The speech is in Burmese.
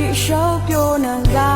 继手不能改。